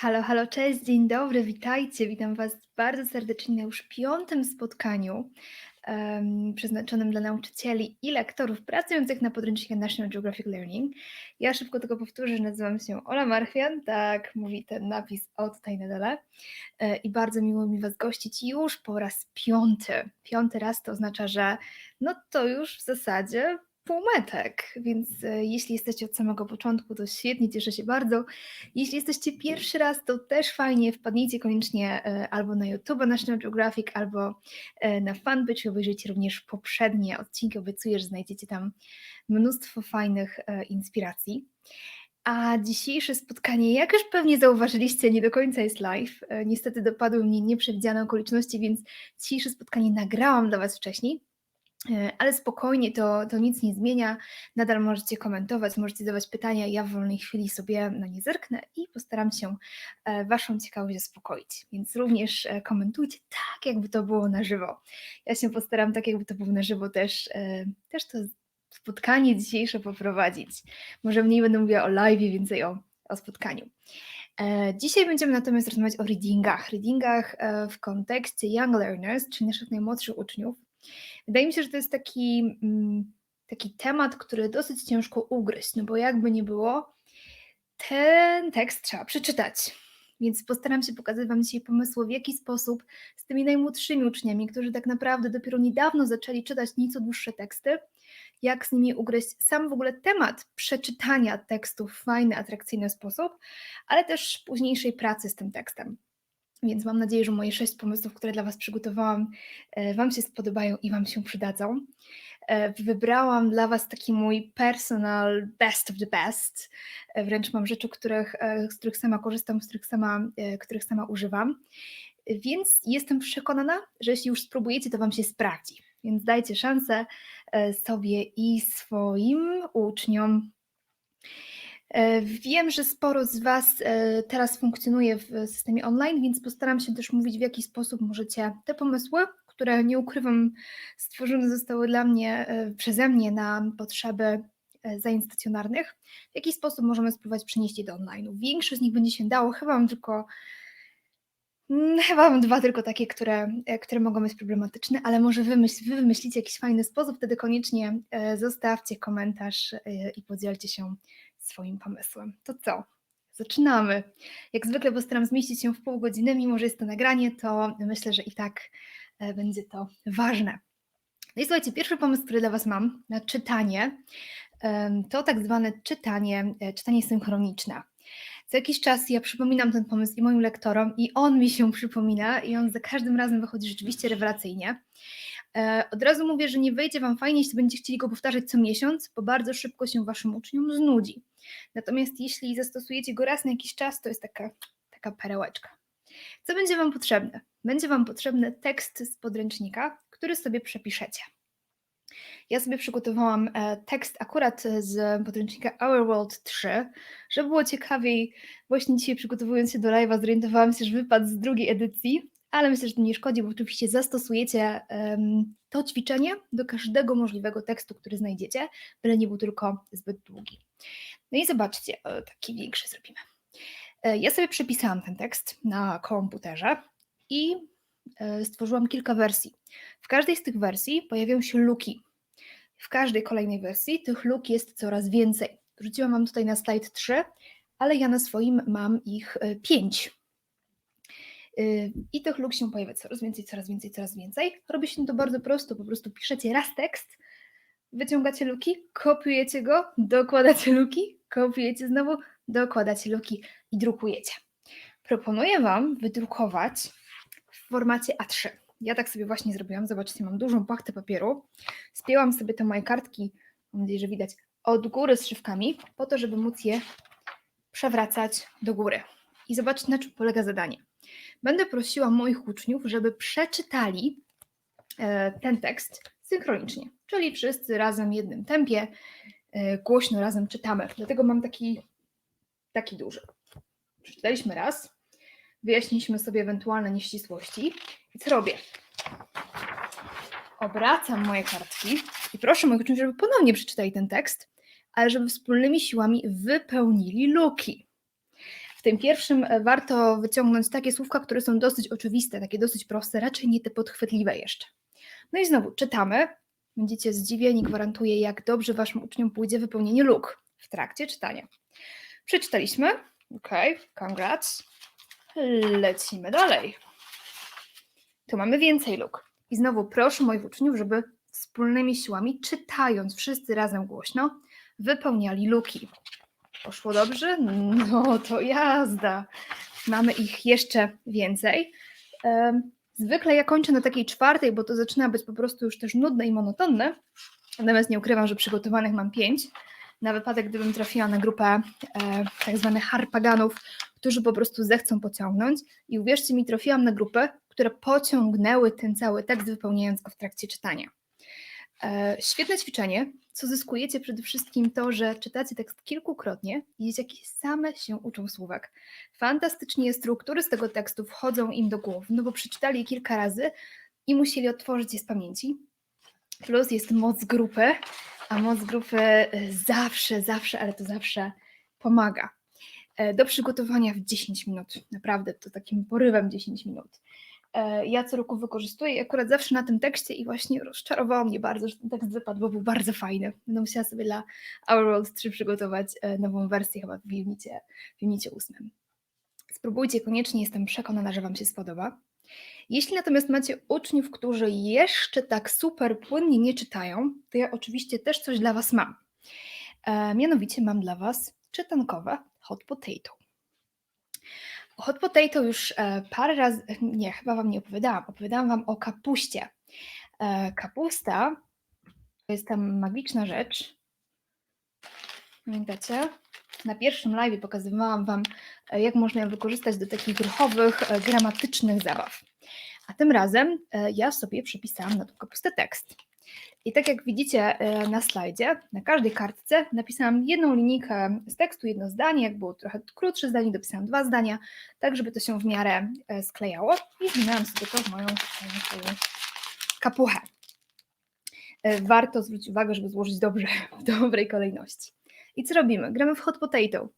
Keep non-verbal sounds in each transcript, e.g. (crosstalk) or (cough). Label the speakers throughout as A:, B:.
A: Halo, halo, cześć, dzień dobry, witajcie. Witam Was bardzo serdecznie na już piątym spotkaniu em, przeznaczonym dla nauczycieli i lektorów pracujących na podręczniku National Geographic Learning. Ja szybko tylko powtórzę, że nazywam się Ola Marchwian, tak mówi ten napis o tutaj na dole. E, I bardzo miło mi Was gościć już po raz piąty. Piąty raz to oznacza, że no to już w zasadzie półmetek, więc e, jeśli jesteście od samego początku, to świetnie, cieszę się bardzo. Jeśli jesteście pierwszy raz, to też fajnie, wpadnijcie koniecznie e, albo na YouTube National Geographic, albo e, na fanpage, obejrzyjcie również poprzednie odcinki, obiecuję, że znajdziecie tam mnóstwo fajnych inspiracji. A dzisiejsze spotkanie, jak już pewnie zauważyliście, nie do końca jest live. Niestety dopadły mnie nieprzewidziane okoliczności, więc dzisiejsze spotkanie nagrałam dla Was wcześniej. E, Ale spokojnie, to, to nic nie zmienia. Nadal możecie komentować, możecie zadawać pytania. Ja w wolnej chwili sobie na nie zerknę i postaram się e, Waszą ciekawość zaspokoić. Więc również e, komentujcie tak, jakby to było na żywo. Ja się postaram tak, jakby to było na żywo też, też to spotkanie dzisiejsze poprowadzić. Może mniej będę mówiła o live, więcej o, o spotkaniu. Dzisiaj będziemy natomiast rozmawiać o readingach. Readingach w kontekście young learners, czyli naszych najmłodszych uczniów. Wydaje mi się, że to jest taki, mm, taki temat, który dosyć ciężko ugryźć, no bo jakby nie było, ten tekst trzeba przeczytać. Więc postaram się pokazać Wam dzisiaj pomysły, w jaki sposób z tymi najmłodszymi uczniami, którzy tak naprawdę dopiero niedawno zaczęli czytać nieco dłuższe teksty, jak z nimi ugryźć sam w ogóle temat przeczytania tekstu w fajny, atrakcyjny sposób, ale też późniejszej pracy z tym tekstem. Więc mam nadzieję, że moje sześć pomysłów, które dla Was przygotowałam, e, Wam się spodobają i Wam się przydadzą. E, Wybrałam dla Was taki mój personal best of the best. E, Wręcz mam rzeczy, których, z których sama korzystam, z których sama, których sama używam. Więc jestem przekonana, że jeśli już spróbujecie, to Wam się sprawdzi. Więc dajcie szansę sobie i swoim uczniom. E, Wiem, że sporo z Was e, teraz funkcjonuje w systemie online, więc postaram się też mówić, w jaki sposób możecie te pomysły, które nie ukrywam, stworzone zostały dla mnie, e, przeze mnie na potrzeby zajęć stacjonarnych, w jaki sposób możemy spróbować przenieść je do online. Większość z nich będzie się dało, chyba mam tylko Mm, Chyba mam dwa tylko takie, które, które mogą być problematyczne, ale może wymyśl, wy wymyślicie jakiś fajny sposób, wtedy koniecznie zostawcie komentarz i podzielcie się swoim pomysłem. To co? Zaczynamy. Jak zwykle postaram zmieścić się w pół godziny, mimo że jest to nagranie, to myślę, że i tak e, będzie to ważne. No i słuchajcie, pierwszy pomysł, który dla Was mam na czytanie, to tak zwane czytanie, e, czytanie synchroniczne. Co jakiś czas ja przypominam ten pomysł i moim lektorom, i on mi się przypomina, i on za każdym razem wychodzi rzeczywiście rewelacyjnie. E, Od razu mówię, że nie wyjdzie Wam fajnie, jeśli będziecie chcieli go powtarzać co miesiąc, bo bardzo szybko się Waszym uczniom znudzi. Natomiast jeśli zastosujecie go raz na jakiś czas, to jest taka, taka perełeczka. Co będzie Wam potrzebne? Będzie Wam potrzebny tekst z podręcznika, który sobie przepiszecie. Ja sobie przygotowałam e, tekst akurat z podręcznika Our World 3. Żeby było ciekawiej, właśnie dzisiaj przygotowując się do live'a zorientowałam się, że wypadł z drugiej edycji, ale myślę, że to nie szkodzi, bo oczywiście zastosujecie em, to ćwiczenie do każdego możliwego tekstu, który znajdziecie, byle nie był tylko zbyt długi. No i zobaczcie, e, taki większy zrobimy. E, Ja sobie przepisałam ten tekst na komputerze i e, stworzyłam kilka wersji. W każdej z tych wersji pojawią się luki. W każdej kolejnej wersji tych luk jest coraz więcej. Wrzuciłam Wam tutaj na slajd 3, ale ja na swoim mam ich 5. I tych luk się pojawia coraz więcej, coraz więcej, coraz więcej. Robi się to bardzo prosto, po prostu piszecie raz tekst, wyciągacie luki, kopiujecie go, dokładacie luki, kopiujecie znowu, dokładacie luki i drukujecie. Proponuję Wam wydrukować w formacie A3. Ja tak sobie właśnie zrobiłam. Zobaczcie, mam dużą pachtę papieru. Spięłam sobie te moje kartki, mam nadzieję, że widać, od góry z szywkami, po to, żeby móc je przewracać do góry. I zobaczcie, na czym polega zadanie. Będę prosiła moich uczniów, żeby przeczytali e, ten tekst synchronicznie, czyli wszyscy razem w jednym tempie, e, głośno razem czytamy. Dlatego mam taki, taki duży. Przeczytaliśmy raz, wyjaśniliśmy sobie ewentualne nieścisłości. I co robię? Obracam moje kartki i proszę moich uczniów, żeby ponownie przeczytali ten tekst, ale żeby wspólnymi siłami wypełnili luki. Tym pierwszym e, warto wyciągnąć takie słówka, które są dosyć oczywiste, takie dosyć proste, raczej nie te podchwytliwe jeszcze. No i znowu czytamy. Będziecie zdziwieni, gwarantuję, jak dobrze waszym uczniom pójdzie wypełnienie luk w trakcie czytania. Przeczytaliśmy. Ok, congrats. Lecimy dalej. Tu mamy więcej luk. I znowu proszę moich uczniów, żeby wspólnymi siłami, czytając wszyscy razem głośno, wypełniali luki. Poszło dobrze? No to jazda. Mamy ich jeszcze więcej. Zwykle ja kończę na takiej czwartej, bo to zaczyna być po prostu już też nudne i monotonne. Natomiast nie ukrywam, że przygotowanych mam pięć. Na wypadek, gdybym trafiła na grupę e, tak zwanych harpaganów, którzy po prostu zechcą pociągnąć. I uwierzcie mi, trafiłam na grupę, które pociągnęły ten cały tekst, wypełniając go w trakcie czytania. E, świetne ćwiczenie. Co zyskujecie przede wszystkim to, że czytacie tekst kilkukrotnie i dzieciaki same się uczą słówek. Fantastycznie struktury z tego tekstu wchodzą im do głowy, no bo przeczytali je kilka razy i musieli odtworzyć je z pamięci. Plus jest moc grupy, a moc grupy y, zawsze, zawsze, ale to zawsze pomaga. E, Do przygotowania w 10 minut, naprawdę to takim porywem 10 minut. E, Ja co roku wykorzystuję i akurat zawsze na tym tekście i właśnie rozczarowało mnie bardzo, że ten tekst wypadł, bo był bardzo fajny. Będę musiała sobie dla Our World 3 przygotować e, nową wersję chyba w Unicie, w Unicie 8. Spróbujcie koniecznie, jestem przekonana, że Wam się spodoba. Jeśli natomiast macie uczniów, którzy jeszcze tak super płynnie nie czytają, to ja oczywiście też coś dla Was mam. E, mianowicie mam dla Was czytankowe hot potato. Hot potato już e, parę razy, nie, chyba Wam nie opowiadałam, opowiadałam Wam o kapuście. E, kapusta to jest tam magiczna rzecz. Pamiętacie? Na pierwszym live pokazywałam Wam, e, jak można ją wykorzystać do takich gruchowych, e, gramatycznych zabaw. A tym razem e, ja sobie przepisałam na tą kapustę tekst. I tak jak widzicie e, na slajdzie, na każdej kartce napisałam jedną linijkę z tekstu, jedno zdanie. Jak było trochę krótsze zdanie, dopisałam dwa zdania, tak żeby to się w miarę e, sklejało. I zmieniałam sobie to w moją, taką kapuchę. E, Warto zwrócić uwagę, żeby złożyć dobrze, w dobrej kolejności. I co robimy? Gramy w hot potato.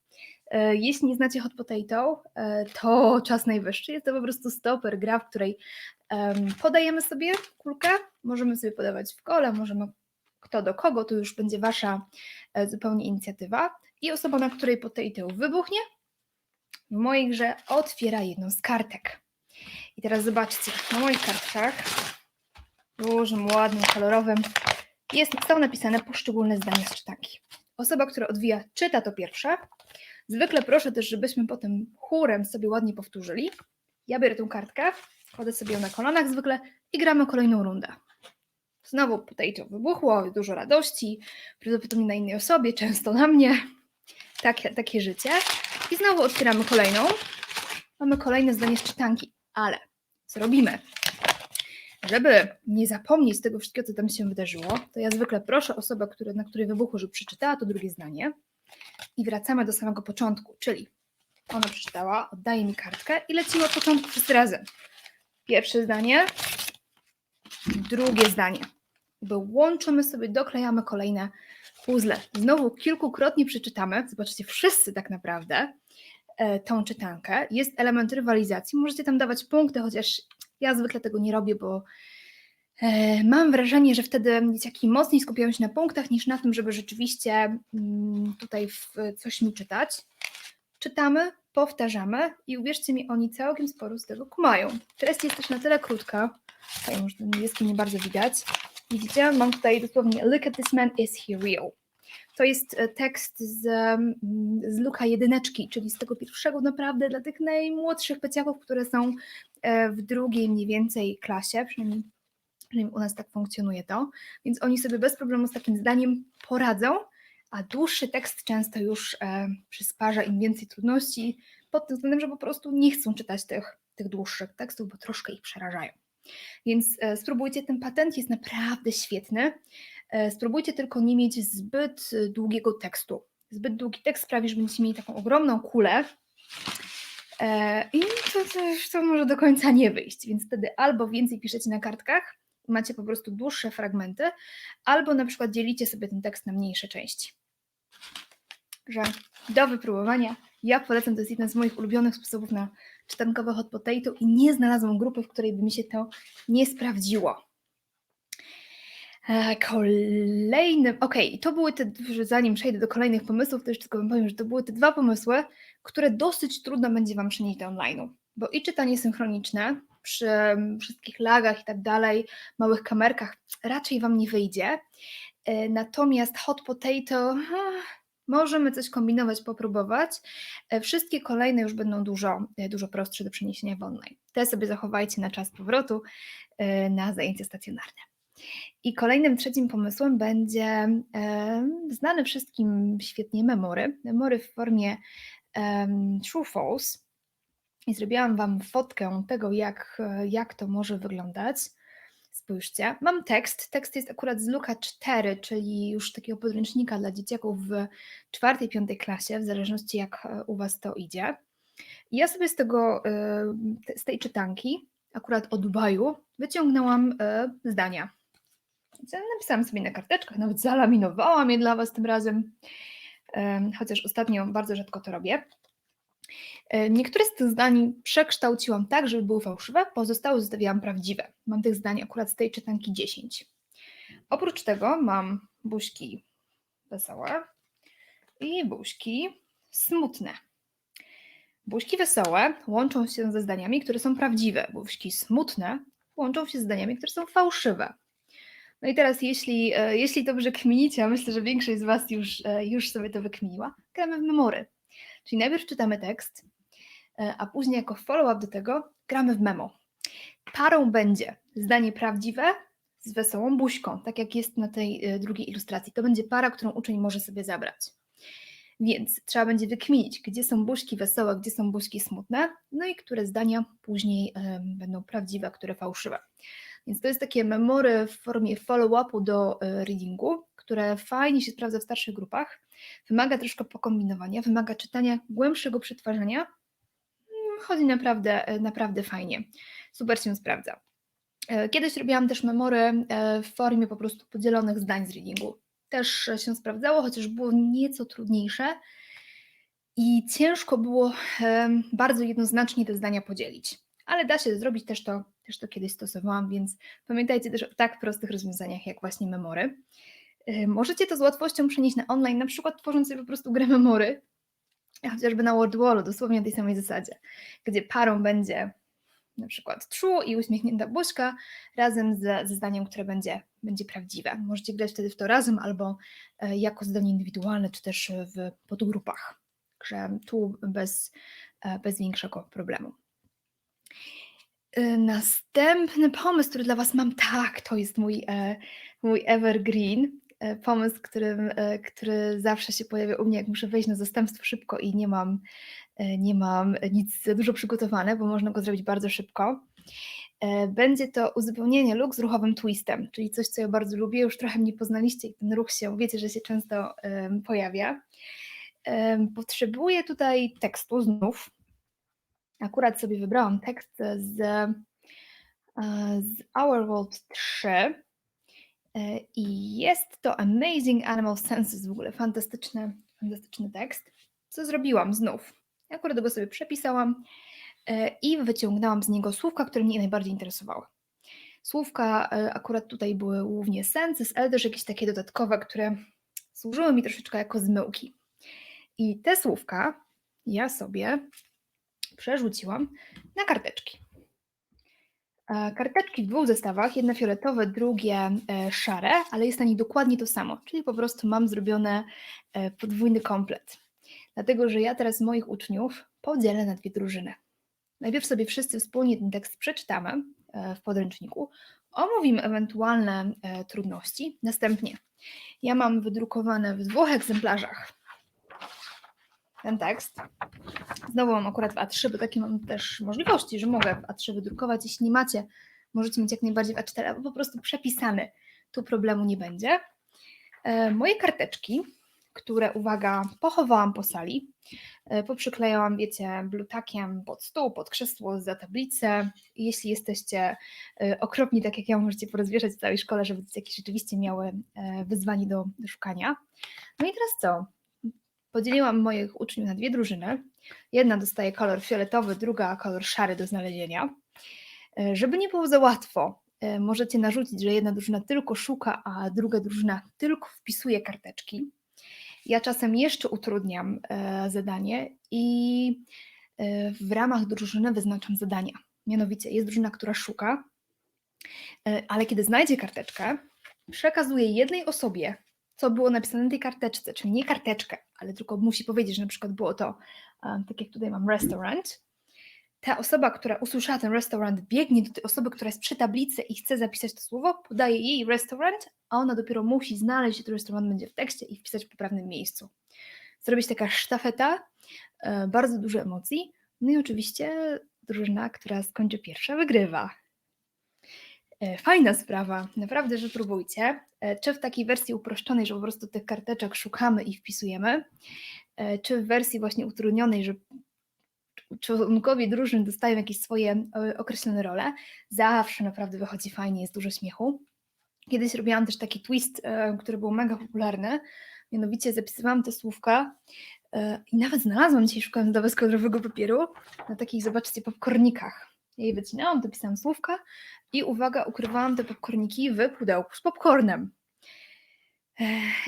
A: E, Jeśli nie znacie hot potato, e, to czas najwyższy. Jest to po prostu stoper, gra, w której em, podajemy sobie kulkę. Możemy sobie podawać w kole, możemy kto do kogo, to już będzie wasza e, zupełnie inicjatywa. I osoba, na której potato wybuchnie, w mojej grze otwiera jedną z kartek. I teraz zobaczcie, na moich kartkach, dużym, ładnym, kolorowym, jest, są napisane poszczególne zdania z czytanki. Osoba, która odwija, czyta to pierwsze. Zwykle proszę też, żebyśmy potem chórem sobie ładnie powtórzyli. Ja biorę tą kartkę, kładę sobie ją na kolanach zwykle i gramy kolejną rundę. Znowu potato wybuchło, dużo radości, prawdopodobnie na innej osobie, często na mnie. Takie, takie życie. I znowu otwieramy kolejną. Mamy kolejne zdanie z czytanki, ale co robimy? Żeby nie zapomnieć tego wszystkiego, co tam się wydarzyło, to ja zwykle proszę osobę, na której wybuchło, żeby przeczytała to drugie zdanie i wracamy do samego początku, czyli ona przeczytała, oddaje mi kartkę i lecimy od początku wszyscy razem. Pierwsze zdanie, drugie zdanie. Jakby łączymy sobie, doklejamy kolejne puzzle. Znowu kilkukrotnie przeczytamy, zobaczcie, wszyscy tak naprawdę e, tą czytankę. Jest element rywalizacji, możecie tam dawać punkty, chociaż ja zwykle tego nie robię, bo e, mam wrażenie, że wtedy dzieciaki mocniej skupiają się na punktach niż na tym, żeby rzeczywiście mm, tutaj coś mi czytać. Czytamy, powtarzamy i uwierzcie mi, oni całkiem sporo z tego kumają. Treść jest też na tyle krótka, tutaj może niebieski nie bardzo widać. Widzicie, mam tutaj dosłownie Look at this man, is he real? To jest e, tekst z, mm, z Luka jedyneczki, czyli z tego pierwszego naprawdę dla tych najmłodszych peciaków, które są e, w drugiej mniej więcej klasie, przynajmniej, przynajmniej u nas tak funkcjonuje to, więc oni sobie bez problemu z takim zdaniem poradzą, a dłuższy tekst często już e, przysparza im więcej trudności pod tym względem, że po prostu nie chcą czytać tych, tych dłuższych tekstów, bo troszkę ich przerażają. Więc e, spróbujcie, ten patent jest naprawdę świetny. E, Spróbujcie tylko nie mieć zbyt e, długiego tekstu. Zbyt długi tekst sprawi, że będziecie mieli taką ogromną kulę i to, to, to może do końca nie wyjść, więc wtedy albo więcej piszecie na kartkach, macie po prostu dłuższe fragmenty, albo na przykład dzielicie sobie ten tekst na mniejsze części. Że do wypróbowania Ja polecam, to jest jeden z moich ulubionych sposobów na czytankowe hot potato i nie znalazłam grupy, w której by mi się to nie sprawdziło. E, Kolejnym, okej, to były te, zanim przejdę do kolejnych pomysłów, to jeszcze tylko powiem, że to były te dwa pomysły, które dosyć trudno będzie Wam przenieść do online'u, bo i czytanie synchroniczne przy wszystkich lagach i tak dalej, małych kamerkach raczej Wam nie wyjdzie, E, natomiast hot potato, możemy coś kombinować, popróbować. E, Wszystkie kolejne już będą dużo, e, dużo prostsze do przeniesienia w online. Te sobie zachowajcie na czas powrotu e, na zajęcia stacjonarne. I kolejnym trzecim pomysłem będzie znane wszystkim świetnie memory. Memory w formie em, True False. I zrobiłam Wam fotkę tego, jak, jak to może wyglądać. Spójrzcie, mam tekst. Tekst jest akurat z Luka 4, czyli już takiego podręcznika dla dzieciaków w czwartej, piątej klasie, w zależności jak e, u Was to idzie. Ja sobie z tego, e, z tej czytanki, akurat o Dubaju, wyciągnęłam e, zdania. Napisałam sobie na karteczkach, nawet zalaminowałam je dla Was tym razem, em, chociaż ostatnio bardzo rzadko to robię. E, Niektóre z tych zdań przekształciłam tak, żeby były fałszywe, pozostałe zostawiłam prawdziwe. Mam tych zdań akurat z tej czytanki 10. Oprócz tego mam buźki wesołe i buźki smutne. Buźki wesołe łączą się ze zdaniami, które są prawdziwe. Buźki smutne łączą się z zdaniami, które są fałszywe. No i teraz, jeśli, e, jeśli dobrze kminicie, a myślę, że większość z Was już, e, już sobie to wykminiła, gramy w memory. Czyli najpierw czytamy tekst, e, a później jako follow-up do tego gramy w memo. Parą będzie zdanie prawdziwe z wesołą buźką, tak jak jest na tej e, drugiej ilustracji. To będzie para, którą uczeń może sobie zabrać. Więc trzeba będzie wykminić, gdzie są buźki wesołe, gdzie są buźki smutne, no i które zdania później em, będą prawdziwe, które fałszywe. Więc to jest takie memory w formie follow-upu do e, readingu, które fajnie się sprawdza w starszych grupach. Wymaga troszkę pokombinowania, wymaga czytania, głębszego przetwarzania. Mm, Chodzi naprawdę, e, naprawdę fajnie. Super się sprawdza. E, Kiedyś robiłam też memory e, w formie po prostu podzielonych zdań z readingu. Też się sprawdzało, chociaż było nieco trudniejsze i ciężko było bardzo jednoznacznie te zdania podzielić. Ale da się zrobić, też to, też to kiedyś stosowałam, więc pamiętajcie też o tak prostych rozwiązaniach jak właśnie memory. E, Możecie to z łatwością przenieść na online, na przykład tworząc sobie po prostu grę memory, chociażby na WordWallu, dosłownie na tej samej zasadzie, gdzie parą będzie na przykład true i uśmiechnięta buźka razem ze, ze zdaniem, które będzie, będzie prawdziwe. Możecie grać wtedy w to razem albo e, jako zdanie indywidualne, czy też w podgrupach. Także tu bez, e, bez większego problemu. E, Następny pomysł, który dla Was mam, tak, to jest mój, mój evergreen. E, Pomysł, którym, e, który zawsze się pojawia u mnie, jak muszę wejść na zastępstwo szybko i nie mam, e, nie mam nic dużo przygotowane, bo można go zrobić bardzo szybko. Będzie to uzupełnienie luk z ruchowym twistem, czyli coś, co ja bardzo lubię. Już trochę mnie poznaliście i ten ruch się, wiecie, że się często pojawia. Potrzebuję tutaj tekstu znów. Akurat sobie wybrałam tekst z, z Our World 3. E, I jest to Amazing Animal Senses, w ogóle fantastyczny, fantastyczny tekst. Co zrobiłam znów? Akurat go sobie przepisałam e, i wyciągnęłam z niego słówka, które mnie najbardziej interesowały. Słówka e, akurat tutaj były głównie senses, ale też jakieś takie dodatkowe, które służyły mi troszeczkę jako zmyłki. I te słówka ja sobie przerzuciłam na karteczki. E, Karteczki w dwóch zestawach, jedne fioletowe, drugie e, szare, ale jest na nich dokładnie to samo, czyli po prostu mam zrobione e, podwójny komplet. Dlatego, że ja teraz moich uczniów podzielę na dwie drużyny. Najpierw sobie wszyscy wspólnie ten tekst przeczytamy w podręczniku, omówimy ewentualne trudności. Następnie ja mam wydrukowane w dwóch egzemplarzach ten tekst. Znowu mam akurat w A3, bo takie mam też możliwości, że mogę w A3 wydrukować. Jeśli nie macie, możecie mieć jak najbardziej w A4, albo po prostu przepisany. Tu problemu nie będzie. E, Moje karteczki, które, uwaga, pochowałam po sali, e, poprzyklejałam, wiecie, blutakiem pod stół, pod krzesło, za tablicę. Jeśli jesteście e, okropni, tak jak ja, możecie porozwieszać w całej szkole, żeby dzieciaki rzeczywiście miały wyzwanie do, do szukania. No i teraz co? Podzieliłam moich uczniów na dwie drużyny. Jedna dostaje kolor fioletowy, druga kolor szary do znalezienia. E, Żeby nie było za łatwo, e, możecie narzucić, że jedna drużyna tylko szuka, a druga drużyna tylko wpisuje karteczki. Ja czasem jeszcze utrudniam e, zadanie i w ramach drużyny wyznaczam zadania. Mianowicie jest drużyna, która szuka, ale kiedy znajdzie karteczkę, przekazuje jednej osobie, co było napisane na tej karteczce, czyli nie karteczkę, ale tylko musi powiedzieć, że na przykład było to, tak jak tutaj mam restaurant. Ta osoba, która usłyszała ten restaurant, biegnie do tej osoby, która jest przy tablicy i chce zapisać to słowo, podaje jej restaurant, a ona dopiero musi znaleźć, ten restaurant będzie w tekście i wpisać w poprawnym miejscu. Zrobić taka sztafeta, e, bardzo dużo emocji, no i oczywiście drużyna, która skończy pierwsza, wygrywa. E, Fajna sprawa, naprawdę, że próbujcie. E, Czy w takiej wersji uproszczonej, że po prostu tych karteczek szukamy i wpisujemy, e, czy w wersji właśnie utrudnionej, że członkowie drużyn dostają jakieś swoje określone role, zawsze naprawdę wychodzi fajnie, jest dużo śmiechu. Kiedyś robiłam też taki twist, który był mega popularny, mianowicie zapisywałam te słówka i nawet znalazłam dzisiaj, szukając do bezkolorowego papieru, na takich, zobaczcie, popcornikach. Ja je wycinałam, dopisałam słówka i uwaga, ukrywałam te popcorniki w pudełku z popcornem.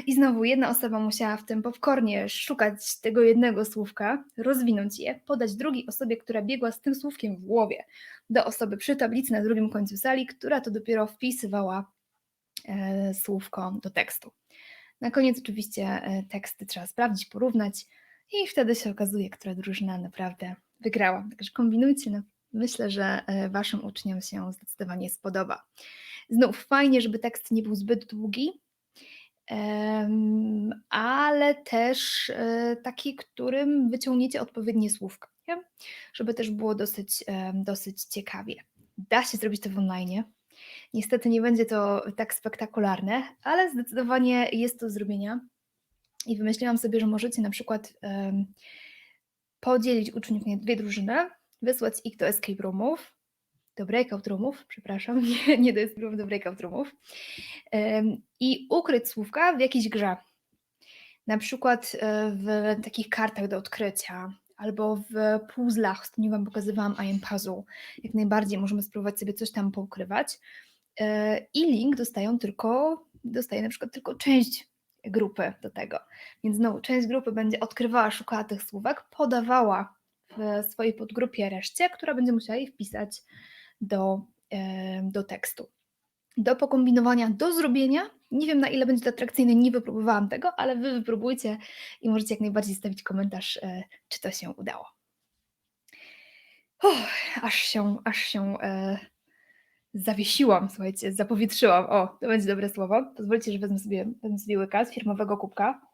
A: I znowu jedna osoba musiała w tym popcornie szukać tego jednego słówka, rozwinąć je, podać drugiej osobie, która biegła z tym słówkiem w głowie, do osoby przy tablicy na drugim końcu sali, która to dopiero wpisywała e, słówko do tekstu. Na koniec oczywiście e, teksty trzeba sprawdzić, porównać i wtedy się okazuje, która drużyna naprawdę wygrała. Także kombinujcie, no, myślę, że e, Waszym uczniom się zdecydowanie spodoba. Znów fajnie, żeby tekst nie był zbyt długi, ale też e, taki, którym wyciągniecie odpowiednie słówka, nie? żeby też było dosyć, em, dosyć ciekawie. Da się zrobić to w online. Niestety nie będzie to tak spektakularne, ale zdecydowanie jest to do zrobienia. I wymyśliłam sobie, że możecie na przykład podzielić uczniów na dwie drużyny, wysłać ich do escape roomów, do breakout roomów, przepraszam, (laughs) nie, nie do escape roomów, do breakout roomów em, i ukryć słówka w jakiejś grze. Na przykład e, w takich kartach do odkrycia albo w puzzlach, ostatnio Wam pokazywałam I am Puzzle. Jak najbardziej możemy spróbować sobie coś tam poukrywać. E, I link dostają tylko, dostaje na przykład tylko część grupy do tego. Więc znowu część grupy będzie odkrywała, szukała tych słówek, podawała w swojej podgrupie reszcie, która będzie musiała je wpisać do, e, do tekstu. Do pokombinowania, do zrobienia. Nie wiem na ile będzie to atrakcyjne, nie wypróbowałam tego, ale Wy wypróbujcie i możecie jak najbardziej stawić komentarz, e, czy to się udało. Uff, aż się, aż się e, zawiesiłam, słuchajcie, zapowietrzyłam. O, to będzie dobre słowo. Pozwólcie, że wezmę sobie, wezmę sobie łyka z firmowego kubka.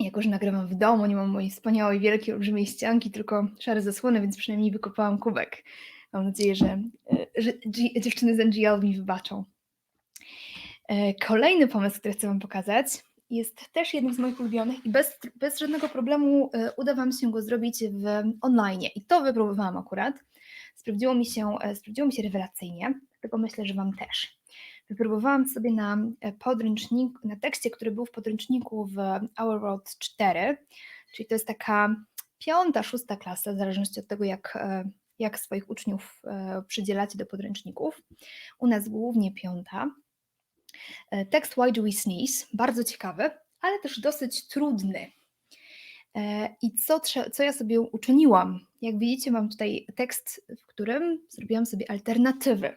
A: Jako, że nagrywam w domu, nie mam mojej wspaniałej, wielkiej, olbrzymiej ścianki, tylko szare zasłony, więc przynajmniej wykopałam kubek. Mam nadzieję, że, e, że dziewczyny z NGL mi wybaczą. E, Kolejny pomysł, który chcę Wam pokazać, jest też jednym z moich ulubionych i bez, bez żadnego problemu e, uda Wam się go zrobić w online. I to wypróbowałam akurat. Sprawdziło mi się, sprawdziło mi się rewelacyjnie, dlatego myślę, że Wam też. Wypróbowałam sobie na e, podręczniku, na tekście, który był w podręczniku w Our World 4, czyli to jest taka piąta, szósta klasa, w zależności od tego, jak, e, jak swoich uczniów e, przydzielacie do podręczników. U nas głównie piąta. Tekst Why Do We Sneeze, bardzo ciekawy, ale też dosyć trudny. I co, co ja sobie uczyniłam? Jak widzicie, mam tutaj tekst, w którym zrobiłam sobie alternatywy.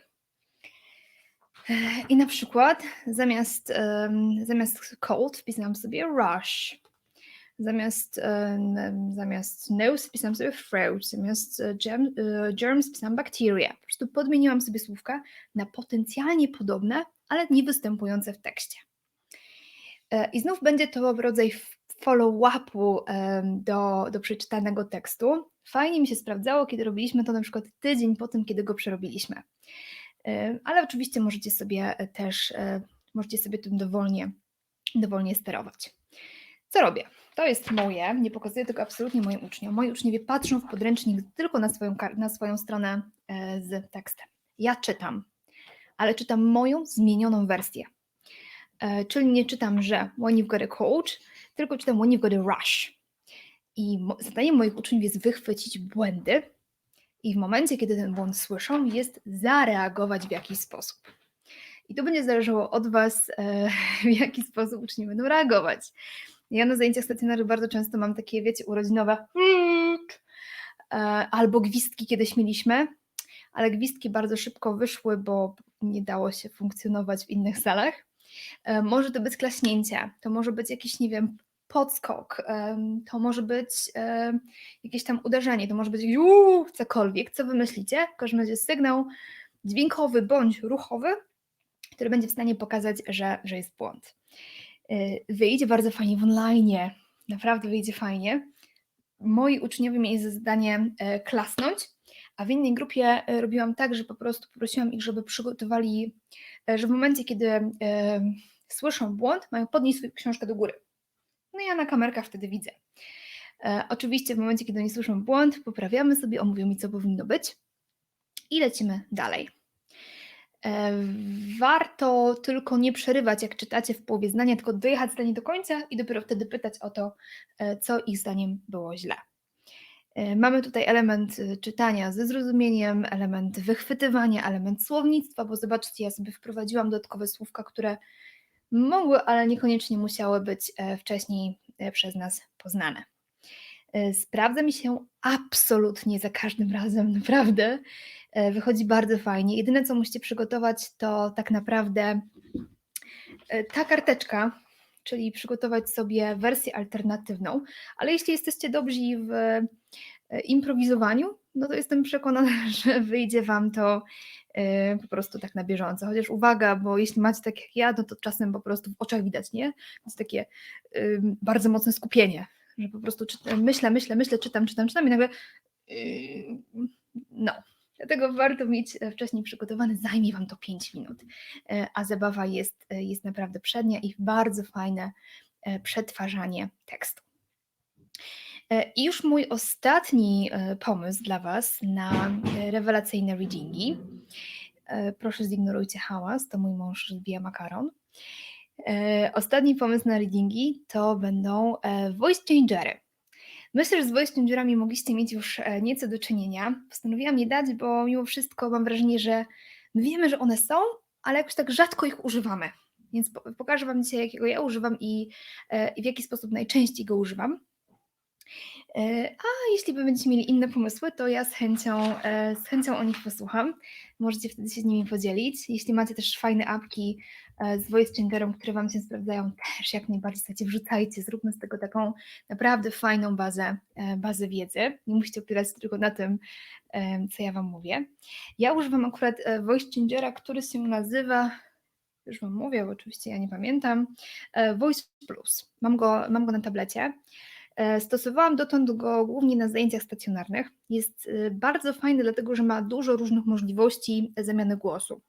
A: E, I na przykład zamiast, em, zamiast cold wpisałam sobie rush. Zamiast, em, zamiast nose wpisałam sobie throat. Zamiast e, germ, e, germs wpisałam bacteria. Po prostu podmieniłam sobie słówka na potencjalnie podobne, ale nie występujące w tekście. I znów będzie to rodzaj follow-upu do, do przeczytanego tekstu. Fajnie mi się sprawdzało, kiedy robiliśmy to na przykład tydzień po tym, kiedy go przerobiliśmy. Ale oczywiście możecie sobie e, też, e, możecie sobie tym dowolnie, dowolnie sterować. Co robię? To jest moje, nie pokazuję tego absolutnie moim uczniom. Moi uczniowie patrzą w podręcznik tylko na swoją, na swoją stronę e, z tekstem. Ja czytam, ale czytam moją zmienioną wersję. Czyli nie czytam, że when you've got a coach, tylko czytam when you've got a rush. I zadaniem moich uczniów jest wychwycić błędy i w momencie, kiedy ten błąd słyszą, jest zareagować w jakiś sposób. I to będzie zależało od Was, e, (laughs) w jaki sposób uczniowie będą reagować. Ja na zajęciach stacjonarnych bardzo często mam takie, wiecie, urodzinowe e, albo gwizdki kiedyś mieliśmy, ale gwizdki bardzo szybko wyszły, bo nie dało się funkcjonować w innych salach. E, może to być klaśnięcie, to może być jakiś, nie wiem, podskok, to może być jakieś tam uderzenie, to może być uuu, cokolwiek, co wymyślicie. W każdym razie sygnał dźwiękowy bądź ruchowy, który będzie w stanie pokazać, że, że jest błąd. Y, wyjdzie bardzo fajnie w online, naprawdę wyjdzie fajnie. Moi uczniowie mieli za zadanie e, klasnąć, a w innej grupie e, robiłam tak, że po prostu prosiłam ich, żeby przygotowali, e, że w momencie, kiedy słyszą błąd, mają podnieść swoją książkę do góry. No ja na kamerkach wtedy widzę. Oczywiście w momencie, kiedy oni słyszą błąd, poprawiamy sobie, omówią mi, co powinno być i lecimy dalej. E, warto tylko nie przerywać, jak czytacie w połowie zdania, tylko dojechać zdanie do końca i dopiero wtedy pytać o to, e, co ich zdaniem było źle. E, mamy tutaj element czytania ze zrozumieniem, element wychwytywania, element słownictwa, bo zobaczcie, ja sobie wprowadziłam dodatkowe słówka, które mogły, ale niekoniecznie musiały być wcześniej przez nas poznane. Sprawdza mi się absolutnie za każdym razem, (laughs) naprawdę. E, wychodzi bardzo fajnie. Jedyne, co musicie przygotować, to tak naprawdę e, ta karteczka, czyli przygotować sobie wersję alternatywną, ale jeśli jesteście dobrzy w e, improwizowaniu, no to jestem przekonana, (laughs) że wyjdzie Wam to po prostu tak na bieżąco. Chociaż uwaga, bo jeśli macie tak jak ja, no to czasem po prostu w oczach widać, nie? Jest takie bardzo mocne skupienie, że po prostu czytam, myślę, myślę, myślę, czytam, czytam, czytam i nagle no, Dlatego warto mieć e, wcześniej przygotowany, zajmie Wam to 5 minut, e, a zabawa jest, e, jest naprawdę przednia i bardzo fajne przetwarzanie tekstu. I już mój ostatni pomysł dla Was na rewelacyjne readingi. Proszę zignorujcie hałas, to mój mąż rozbija makaron. Ostatni pomysł na readingi to będą voice changery. Myślę, że z voice changerami mogliście mieć już e, nieco do czynienia. Postanowiłam je dać, bo mimo wszystko mam wrażenie, że wiemy, że one są, ale jakoś tak rzadko ich używamy. Więc pokażę Wam dzisiaj, jakiego ja używam i, e, i w jaki sposób najczęściej go używam. E, a jeśli będziecie mieli inne pomysły, to ja z chęcią, z chęcią o nich posłucham. Możecie wtedy się z nimi podzielić. Jeśli macie też fajne apki E, z voice changerem, które Wam się sprawdzają, też jak najbardziej słuchajcie, wrzucajcie, zróbmy z tego taką naprawdę fajną bazę, e, bazę wiedzy. Nie musicie opierać się tylko na tym, e, co ja Wam mówię. Ja używam akurat voice changera, który się nazywa już Wam mówię, bo oczywiście ja nie pamiętam, Voice Plus. Mam go, mam go na tablecie. Stosowałam dotąd go głównie na zajęciach stacjonarnych. Jest bardzo fajny, dlatego że ma dużo różnych możliwości zamiany głosu.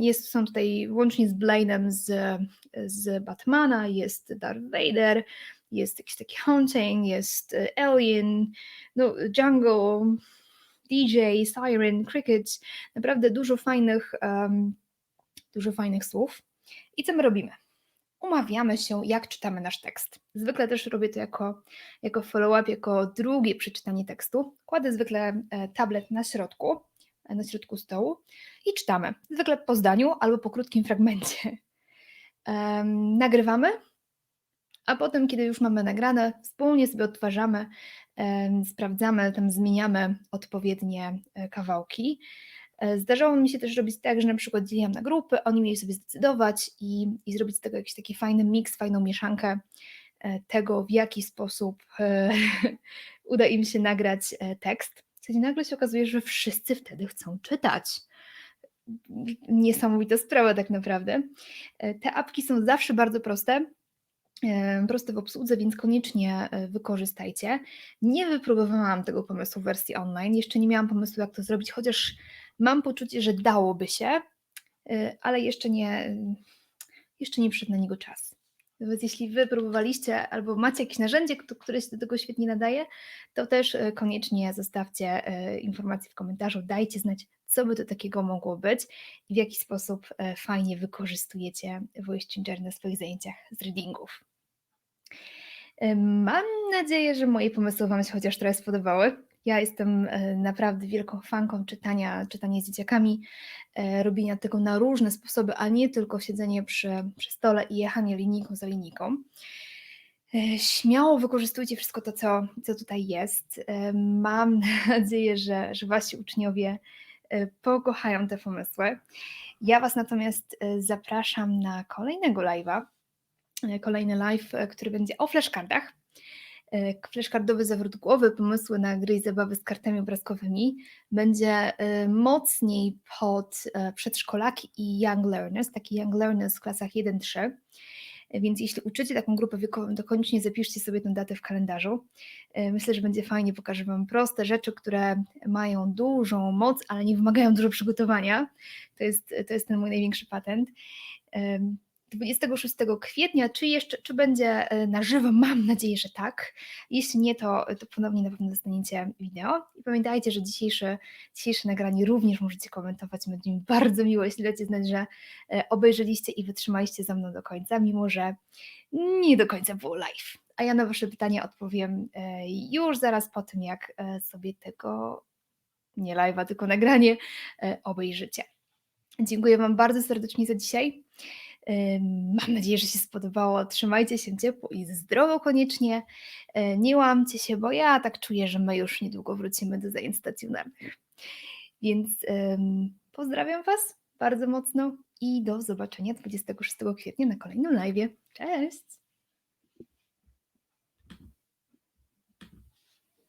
A: Jest, są tutaj łącznie z Blade'em z, z Batmana, jest Darth Vader, jest jakiś taki Haunting, jest e, Alien, no, Jungle, DJ, Siren, Cricket, naprawdę dużo fajnych, um, dużo fajnych słów. I co my robimy? Umawiamy się, jak czytamy nasz tekst. Zwykle też robię to jako, jako follow-up, jako drugie przeczytanie tekstu. Kładę zwykle e, tablet na środku, na środku stołu i czytamy. Zwykle po zdaniu albo po krótkim fragmencie. Um, nagrywamy, a potem, kiedy już mamy nagrane, wspólnie sobie odtwarzamy, um, sprawdzamy, tam zmieniamy odpowiednie e, kawałki. E, zdarzało mi się też robić tak, że na przykład dzieliłam na grupy, oni mieli sobie zdecydować i, i zrobić z tego jakiś taki fajny miks, fajną mieszankę e, tego, w jaki sposób (laughs) uda im się nagrać tekst. Wtedy nagle się okazuje, że wszyscy wtedy chcą czytać. Niesamowita sprawa tak naprawdę. E, te apki są zawsze bardzo proste, e, proste w obsłudze, więc koniecznie e, wykorzystajcie. Nie wypróbowałam tego pomysłu w wersji online, jeszcze nie miałam pomysłu, jak to zrobić, chociaż mam poczucie, że dałoby się, ale jeszcze nie, jeszcze nie przyszedł na niego czas. Więc jeśli Wy próbowaliście albo macie jakieś narzędzie, które się do tego świetnie nadaje, to też e, koniecznie zostawcie e, informacje w komentarzu, dajcie znać, co by to takiego mogło być i w jaki sposób fajnie wykorzystujecie Voice Changer na swoich zajęciach z readingów. Mam nadzieję, że moje pomysły Wam się chociaż trochę spodobały. Ja jestem, e, naprawdę wielką fanką czytania czytania z dzieciakami, e, robienia tego na różne sposoby, a nie tylko siedzenie przy przy stole i jechanie linijką za linijką. E, śmiało wykorzystujcie wszystko to, co co tutaj jest. Mam (laughs) nadzieję, że że Wasi uczniowie, pokochają te pomysły. Ja Was natomiast, zapraszam na kolejnego live'a. Kolejny live, który będzie o flashcardach. E, flashcardowy zawrót głowy, pomysły na gry i zabawy z kartami obrazkowymi. Będzie, e, mocniej pod, e, przedszkolaki i young learners, taki young learners w klasach 1-3. E, więc jeśli uczycie taką grupę wiekową, to koniecznie zapiszcie sobie tę datę w kalendarzu. E, myślę, że będzie fajnie, pokażę Wam proste rzeczy, które mają dużą moc, ale nie wymagają dużo przygotowania. To jest to jest ten mój największy patent. Em, 26 kwietnia, czy jeszcze czy będzie, e, na żywo? Mam nadzieję, że tak. Jeśli nie, to to ponownie na pewno dostaniecie wideo. I pamiętajcie, że dzisiejsze dzisiejsze nagranie również możecie komentować. Będzie mi bardzo miło, jeśli dacie znać, że, e, obejrzeliście i wytrzymaliście ze mną do końca, mimo że nie do końca było live. A ja na Wasze pytania odpowiem, e, już zaraz po tym, jak, sobie tego nie live'a, tylko nagranie, obejrzycie. Dziękuję Wam bardzo serdecznie za dzisiaj. (laughs) Mam nadzieję, że się spodobało. Trzymajcie się ciepło i zdrowo koniecznie. E, nie łamcie się, bo ja tak czuję, że my już niedługo wrócimy do zajęć stacjonarnych. Więc, pozdrawiam Was bardzo mocno i do zobaczenia 26 kwietnia na kolejnym live'ie. Cześć!